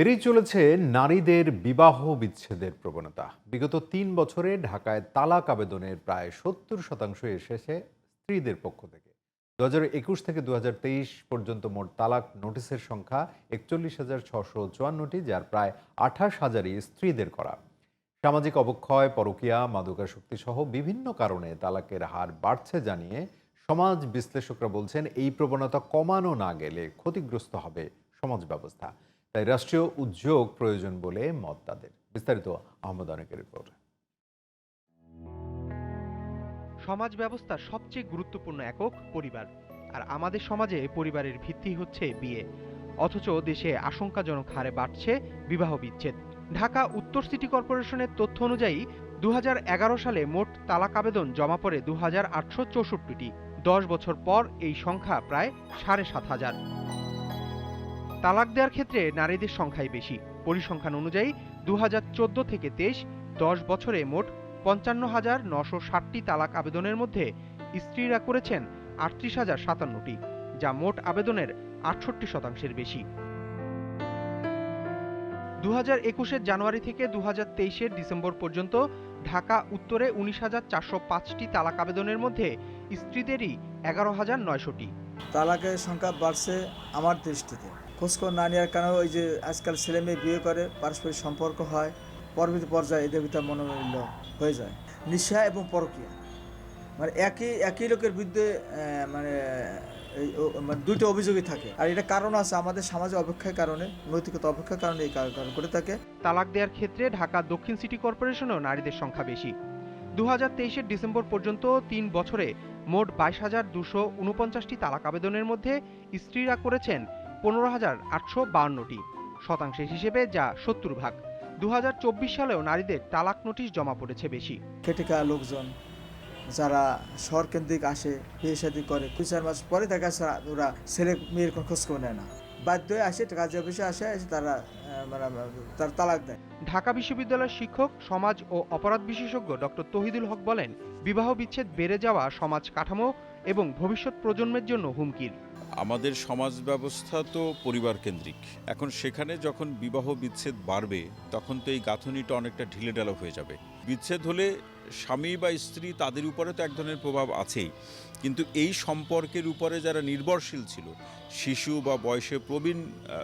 বেড়েই চলেছে নারীদের বিবাহ বিচ্ছেদের প্রবণতা। বিগত তিন বছরে ঢাকায় তালাক আবেদনের প্রায় সত্তর শতাংশ এসেছে স্ত্রীদের পক্ষ থেকে। দু হাজার একুশ থেকে দু তেইশ পর্যন্ত মোট তালাক নোটিশের সংখ্যা একচল্লিশ হাজার ছশো চুয়ান্নটি, যার প্রায় আঠাশ হাজারই স্ত্রীদের করা। সামাজিক অবক্ষয়, পরকীয়া, মাদকাসক্তি সহ বিভিন্ন কারণে তালাকের হার বাড়ছে জানিয়ে সমাজ বিশ্লেষকরা বলছেন, এই প্রবণতা কমানো না গেলে ক্ষতিগ্রস্ত হবে সমাজ ব্যবস্থা। তাই রাষ্ট্রীয় উদ্যোগ প্রয়োজন বলে মত তাদের। বিস্তারিত আহমদ অনেকের রিপোর্ট। সমাজ ব্যবস্থার সবচেয়ে গুরুত্বপূর্ণ একক পরিবার, আর আমাদের সমাজে পরিবারের ভিত্তি হচ্ছে বিয়ে। অথচ দেশে আশঙ্কাজনক হারে বাড়ছে বিবাহ বিচ্ছেদ। ঢাকা উত্তর সিটি কর্পোরেশনের তথ্য অনুযায়ী দু হাজার এগারো সালে মোট তালাক আবেদন জমা পড়ে দু হাজার আটশো চৌষট্টিটি। দশ বছর পর এই সংখ্যা প্রায় সাড়ে সাত হাজার। তালাক দেওয়ার ক্ষেত্রে নারীদের সংখ্যাই বেশি। পরিসংখ্যান অনুযায়ী দু হাজার চোদ্দ থেকে তেইশ, দশ বছরে মোট পঞ্চান্ন হাজার নশো ষাটটি তালাক আবেদনের মধ্যে স্ত্রীরা করেছেন আটত্রিশ হাজার সাতান্নটি, যা মোট আবেদনের আটষট্টি শতাংশের বেশি। দু হাজার একুশের জানুয়ারি থেকে দু হাজার তেইশের ডিসেম্বর পর্যন্ত ঢাকা উত্তরে উনিশ হাজার চারশো পাঁচটি তালাক আবেদনের মধ্যে স্ত্রীদেরই এগারো হাজার নয়শোটি। তালাকের সংখ্যা বাড়ছে আমার দৃষ্টিতে। খোঁজখবর না নেওয়ার কারণে ওই যে আজকাল ছেলে মেয়ে বিয়ে করে, পারস্পরিক সম্পর্ক হয়, পরবর্তী পর্যায়ে এদের ভিতরে মনোমালিন্য হয়ে যায়। নিশা এবং পরকীয়া। মানে একই একই লোকের বিরুদ্ধে মানে মানে দুটো অভিযোগই থাকে। আর এটা কারণ আছে আমাদের সমাজে অপেক্ষার কারণে, নৈতিকতা অপেক্ষার কারণে এই কারণ করে থাকে। তালাক দেওয়ার ক্ষেত্রে ঢাকা দক্ষিণ সিটি কর্পোরেশনেও নারীদের সংখ্যা বেশি। দু হাজার ডিসেম্বর পর্যন্ত তিন বছরে মোট বাইশ হাজার দুশো উনপঞ্চাশটি তালাক আবেদনের মধ্যে স্ত্রীরা করেছেন পনেরো হাজার আটশো বাউন্নটি শতাংশের হিসেবে যা সত্তর ভাগ। দু হাজার চব্বিশ সালেও নারীদের তালাক নোটিশ জমা পড়েছে বেশি। খেটে লোকজন যারা শহরকেন্দ্রিক আসে, বিয়ে শাদী করে, দুই চার মাস পরে দেখা ওরা ছেলে মেয়ের কোনো করে নেয় না। বাধ্য হয়ে আসে কাজে অফিসে আসে তারা তার তালাক দেয় ঢাকা বিশ্ববিদ্যালয়ের শিক্ষক, সমাজ ও অপরাধ বিশেষজ্ঞ ডক্টর তহিদুল হক বলেন, বিবাহ বিচ্ছেদ বেড়ে যাওয়া সমাজ কাঠামো এবং ভবিষ্যৎ প্রজন্মের জন্য হুমকির। আমাদের সমাজ ব্যবস্থা তো পরিবার কেন্দ্রিক। এখন সেখানে যখন বিবাহ বিচ্ছেদ বাড়বে, তখন তো এই গাঁথনিটা অনেকটা ঢিলেঢালা হয়ে যাবে। বিচ্ছেদ হলে স্বামী বা স্ত্রী তাদের উপরে তো এক ধরনের প্রভাব আছেই। কিন্তু এই সম্পর্কের উপরে যারা নির্ভরশীল ছিল, শিশু বা বয়সে প্রবীণ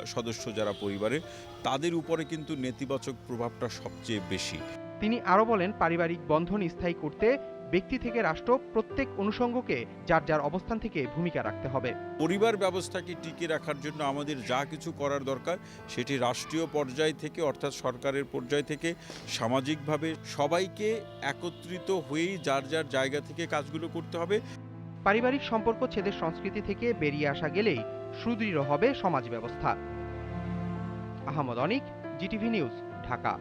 সদস্য যারা পরিবারে তাদের উপরে কিন্তু নেতিবাচক প্রভাবটা সবচেয়ে বেশি। তিনি আরও বলেন, পারিবারিক বন্ধন স্থায়ী করতে ব্যক্তি থেকে রাষ্ট্র প্রত্যেক অনুষঙ্গকে যার যার অবস্থান থেকে ভূমিকা রাখতে হবে। পরিবার ব্যবস্থাকে টিকিয়ে রাখার জন্য আমাদের যা কিছু করার দরকার সেটি রাষ্ট্রীয় পর্যায় থেকে অর্থাৎ সরকারের পর্যায় থেকে সামাজিকভাবে সবাইকে একত্রিত হয়েই যার যার জায়গা থেকে কাজগুলো করতে হবে। পারিবারিক সম্পর্ক ছেদের সংস্কৃতি থেকে বেরিয়ে আসা গেলেই সুদৃঢ় হবে সমাজ ব্যবস্থা। Ahmad Anik GTV news Dhaka.